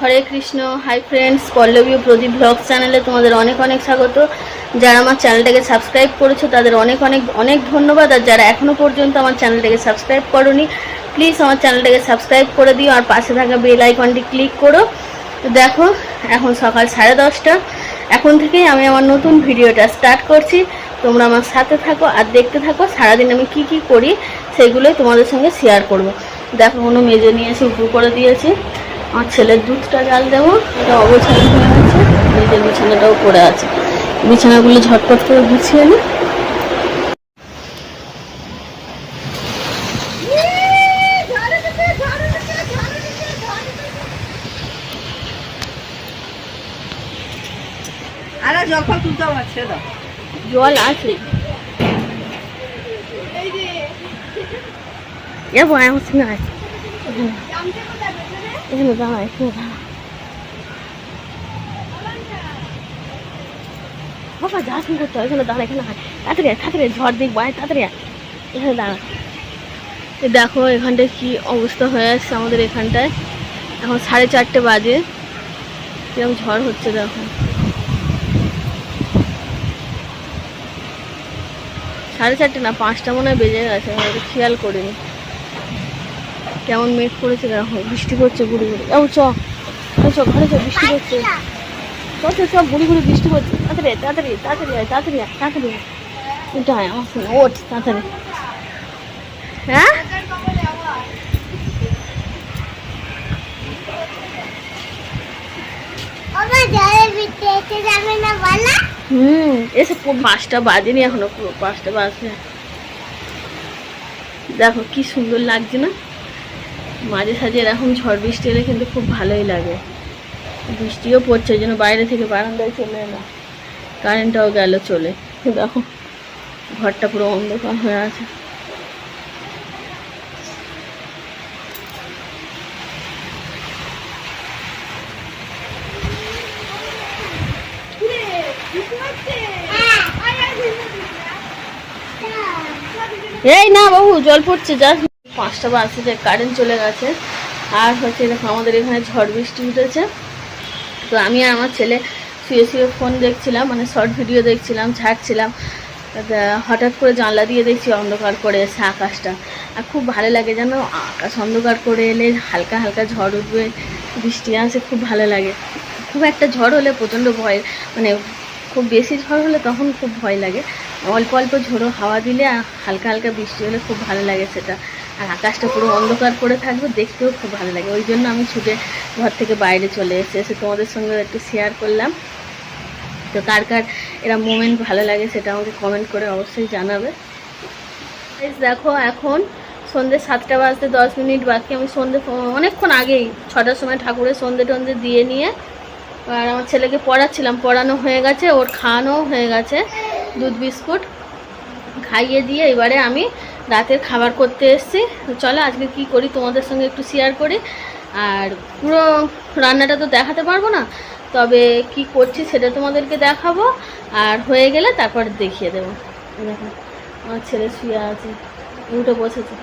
Hare Krishna hi friends Pallabi Pradip blog চ্যানেলে তোমাদের অনেক অনেক স্বাগত। যারা আমার চ্যানেলটাকে সাবস্ক্রাইব করেছ, তাদের অনেক অনেক অনেক ধন্যবাদ। আর যারা এখনও পর্যন্ত আমার চ্যানেলটাকে সাবস্ক্রাইব করোনি প্লিজ আমার চ্যানেলটাকে সাবস্ক্রাইব করে দিও। আর পাশে থাকা বেল আইকনটি ক্লিক করো। দেখো, এখন সকাল সাড়ে দশটা। এখন থেকেই আমি আমার নতুন ভিডিওটা স্টার্ট করছি। তোমরা আমার সাথে থাকো আর দেখতে থাকো সারাদিন আমি কি কি করি, সেগুলোই তোমাদের সঙ্গে শেয়ার করব। দেখো, কোনো মেজে নিয়ে এসে উপর করে দিয়েছি। আমার ছেলের দুধটা জাল দেবো এটা অবছর হয়ে গেছে নিজের বিছানাটাও পড়ে আছে। বিছানাগুলো ঝটপট করে গুছিয়ে নিই জল আছে। যাব আমার সঙ্গে আয় এখানে দাঁড়া এখানে দাঁড়া বাবা যাস হবে, এখানে দাঁড়া এখানে তাড়াতাড়ি তাড়াতাড়ি ঝড় দেখব আয় তাড়াতাড়ি এখানে দাঁড়া দেখো এখানটায় কি অবস্থা হয়ে আসছে আমাদের এখানটায় এখন সাড়ে চারটে বাজে কীরকম ঝড় হচ্ছে দেখো সাড়ে চারটে না পাঁচটা মনে হয় বেজে গেছে খেয়াল করিনি কেমন মেঘ করেছে দেখো বৃষ্টি পড়ছে গুড়ি গুড়ি। ও চ চ ঘরে চ বৃষ্টি পড়ছে চ চ চ গুড়ি গুড়ি বৃষ্টি পড়ছে তাড়াতাড়ি তাড়াতাড়ি তাড়াতাড়ি আয়, তাড়াতাড়ি আয়, তাড়াতাড়ি। এটা আয় আমার সঙ্গে ওঠ তাড়াতাড়ি। হ্যাঁ? হুম এসে পাঁচটা বাজেনি এখনও পুরো পাঁচটা বাজে দেখো কি সুন্দর লাগছে না? মাঝে সাঝে এরকম ঝড় বৃষ্টি এলে কিন্তু খুব ভালোই লাগে। বৃষ্টিও পড়ছে জন্য বাইরে থেকে বারান্দায় চলে এলাম। কারেন্টটাও গেল চলে। দেখো, ঘরটা পুরো অন্ধকার হয়ে আছে। এই না বাবু, জল পড়ছে জাস্ট পাঁচটা যে কারেন্ট চলে গেছে। আর হচ্ছে দেখো আমাদের এখানে ঝড় বৃষ্টি উঠেছে। তো আমি আর আমার ছেলে শুয়ে শুয়ে ফোন দেখছিলাম মানে শর্ট ভিডিও দেখছিলাম, ছাড়ছিলাম। হঠাৎ করে জানলা দিয়ে দেখছি অন্ধকার করে এসে আকাশটা। আর খুব ভালো লাগে যেন আকাশ অন্ধকার করে এলে হালকা হালকা ঝড় উঠবে, বৃষ্টি আসে, খুব ভালো লাগে। খুব একটা ঝড় হলে প্রচণ্ড ভয় মানে খুব বেশি ঝড় হলে তখন খুব ভয় লাগে। অল্প অল্প ঝোড়ো হাওয়া দিলে হালকা হালকা বৃষ্টি হলে খুব ভালো লাগে সেটা। আর আকাশটা পুরো অন্ধকার করে থাকবে, দেখতেও খুব ভালো লাগে। ওই জন্য আমি ছুটে ঘর থেকে বাইরে চলে এসে এসে তোমাদের সঙ্গে একটু শেয়ার করলাম। তো কার কার এরা মোমেন্ট ভালো লাগে সেটা আমাকে কমেন্ট করে অবশ্যই জানাবে। দেখো এখন সন্ধ্যে সাতটা বাজতে দশ মিনিট বাকি। আমি সন্ধ্যে অনেকক্ষণ আগেই ছটার সময় ঠাকুরের সন্ধ্যে টন্ধে দিয়ে নিয়ে আর আমার ছেলেকে পড়াচ্ছিলাম। পড়ানো হয়ে গেছে, ওর খাওয়ানো হয়ে গেছে। দুধ বিস্কুট খাইয়ে দিয়ে এবারে আমি রাতের খাবার করতে এসেছি। চলো আজকে কি করি তোমাদের সঙ্গে একটু শেয়ার করি। আর পুরো রান্নাটা তো দেখাতে পারব না, তবে কি করছি সেটা তোমাদেরকে দেখাবো। আর হয়ে গেলে তারপর দেখিয়ে দেবো। দেখো, আমার ছেলে শুয়ে আছে, উঠে বসেছে।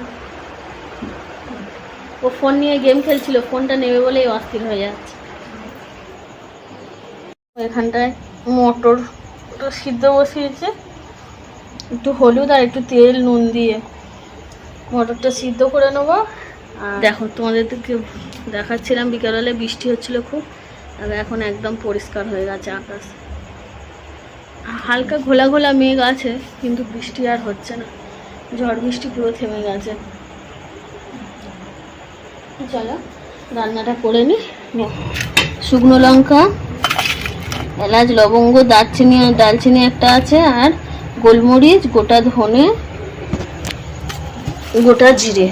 ও ফোন নিয়ে গেম খেলছিল ফোনটা নেবে বলেই অস্থির হয়ে যাচ্ছে। এখানটায় মটর সিদ্ধ বসিয়েছে। একটু হলুদ আর একটু তেল, নুন দিয়ে। মটরটা সিদ্ধ করে নেব। দেখো, তোমাদেরকে দেখাচ্ছিলাম বিকালবেলা বৃষ্টি হচ্ছিল খুব, আর এখন একদম পরিষ্কার হয়ে গেছে আকাশ। হালকা ঘোলা ঘোলা মেঘ আছে, কিন্তু বৃষ্টি আর হচ্ছে না। ঝড় বৃষ্টি পুরো থেমে গেছে। চলো, রান্নাটা করে নি। শুকনো লঙ্কা, এলাচ, লবঙ্গ, দারচিনি, আর একটা আছে, আর গোলমরিচ, গোটা ধনে গোটা জিরে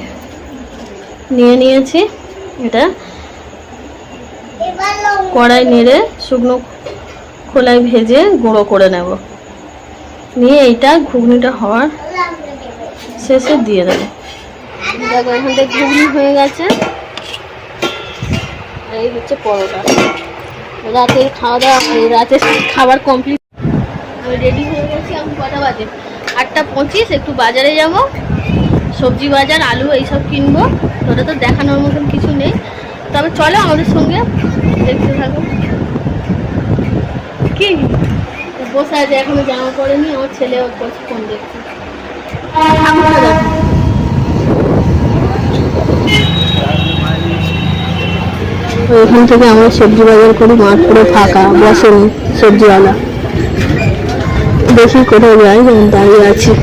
নিয়ে নিয়েছি এটা। কড়াই নেড়ে শুকনো খোলায় ভেজে গুঁড়ো করে নেব। নিয়ে এইটা ঘুগনিটা হওয়ার শেষে দিয়ে দেবো। দেখো ঘুগনি হয়ে গেছে। এই হচ্ছে পরোটা। রাতের খাওয়া দাওয়া রাতের খাবার কমপ্লিট রেডি হয়ে গেছি এখন কটা বাজে? আটটা পঁচিশ, একটু বাজারে যাব। সবজি বাজার, আলু এইসব কিনবো। ওটা তো দেখানোর মতন কিছু নেই। তবে চলো আমাদের সঙ্গে দেখতে থাকো। কি? বসে আছে, এখনও জামা পড়েনি আমার ছেলে ফোন দেখছে। এখান থেকে আমরা সবজি বাজার করি, মাঠ পুরো ফাঁকা, বসেনি সবজিওয়ালা। দেখি কোথায় যাই যেমন দাঁড়িয়ে আছি।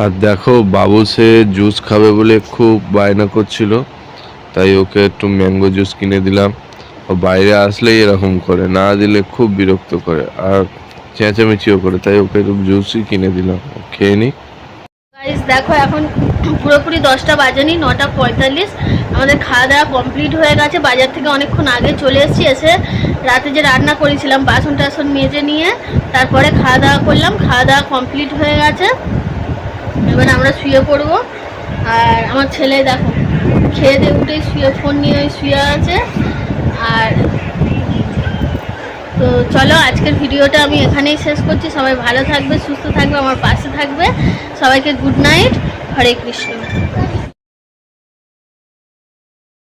আর দেখো, বাবু সে জুস খাবে বলে খুব বায়না করছিল। তাই ওকে একটু ম্যাঙ্গো জুস কিনে দিলাম। ও বাইরে আসলেই এরকম করে, না দিলে খুব বিরক্ত করে আর চেঁচামেচিও করে। তাই ওকে একটু জুসই কিনে দিলাম। খেয়ে নি গাইস দেখো, এখন পুরোপুরি দশটা বাজেনি, নটা পঁয়তাল্লিশ। আমাদের খাওয়া দাওয়া কমপ্লিট হয়ে গেছে। বাজার থেকে অনেকক্ষণ আগে চলে এসেছি, এসে রাতে যে রান্না করেছিলাম বাসন টাসন মেজে নিয়ে, তারপরে খাওয়া দাওয়া করলাম। খাওয়া দাওয়া কমপ্লিট হয়ে গেছে। এবার আমরা শুয়ে পড়ব। আর আমার ছেলে দেখো খেয়ে দিয়ে উঠে শুয়ে ফোন নিয়ে শুয়ে আছে। আর তো চলো, আজকের ভিডিওটা আমি এখানেই শেষ করছি। সবাই ভালো থাকবে, সুস্থ থাকবে, আমার পাশে থাকবে। সবাইকে গুড নাইট হরে কৃষ্ণ।